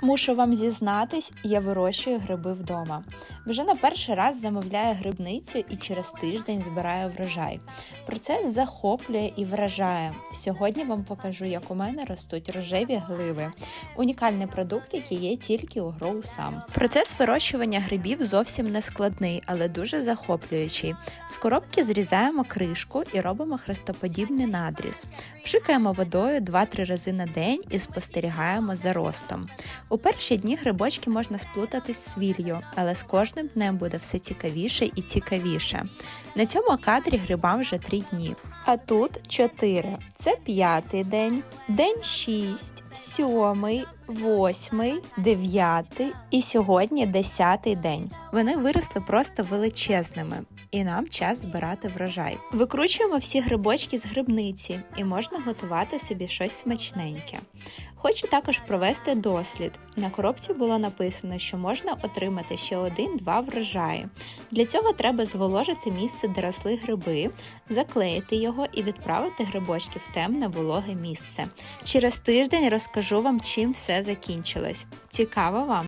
Мушу вам зізнатись, я вирощую гриби вдома. Вже на перший раз замовляю грибницю і через тиждень збираю врожай. Процес захоплює і вражає. Сьогодні вам покажу, як у мене ростуть рожеві гливи. Унікальний продукт, який є тільки у Grow Sam. Процес вирощування грибів зовсім не складний, але дуже захоплюючий. З коробки зрізаємо кришку і робимо хрестоподібний надріз. Пшикаємо водою 2-3 рази на день і спостерігаємо за ростом. У перші дні грибочки можна сплутатись з віллю, але з кожним днем буде все цікавіше і цікавіше. На цьому кадрі грибам вже 3 дні. А тут 4. Це п'ятий день, день 6, сьомий, восьмий, дев'ятий і сьогодні десятий день. Вони виросли просто величезними, і нам час збирати врожай. Викручуємо всі грибочки з грибниці і можна готувати собі щось смачненьке. Хочу також провести дослід. На коробці було написано, що можна отримати ще один-два врожаї. Для цього треба зволожити місце, де росли гриби, заклеїти його і відправити грибочки в темне вологе місце. Через тиждень розкажу вам, чим все закінчилось. Цікаво вам?